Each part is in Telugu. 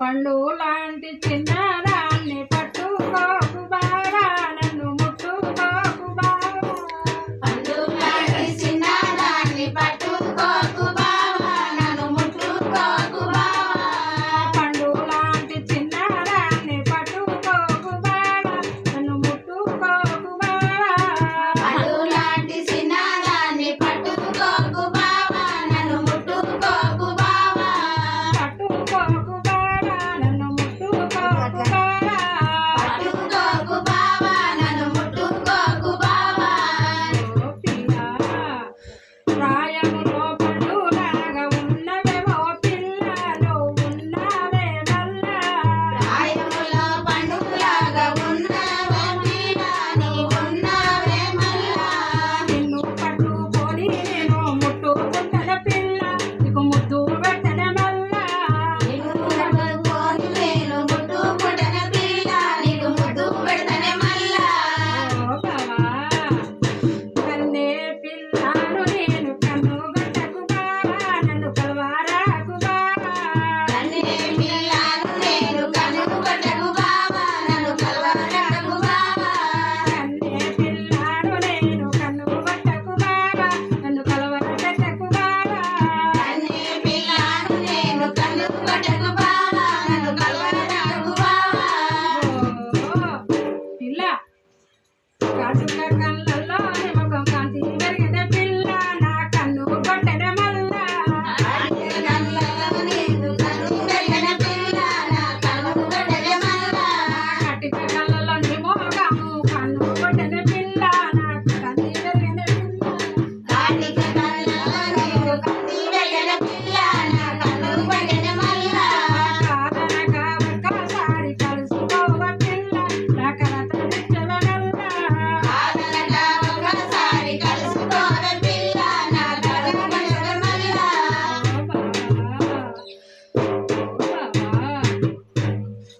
పండు లాంటి చిన్నరాన్ని పట్టుకో.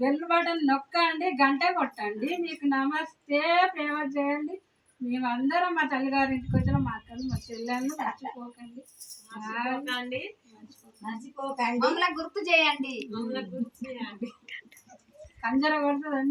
బెల్ నొక్క నొక్కండి గంట కొట్టండి. మీకు నమస్తే ఫేవర్ చేయండి. మేమందరం మా తల్లిగారి ఇంటికి వచ్చిన మా తల్లి మా చెల్లెళ్ళు మర్చిపోకండి. మర్చిపోకండి. మర్చిపోకండి. మమ్మల్ని గుర్తు చేయండి మమ్మల్ని గుర్తు చేయండి. కంజర కొడుతుందండి.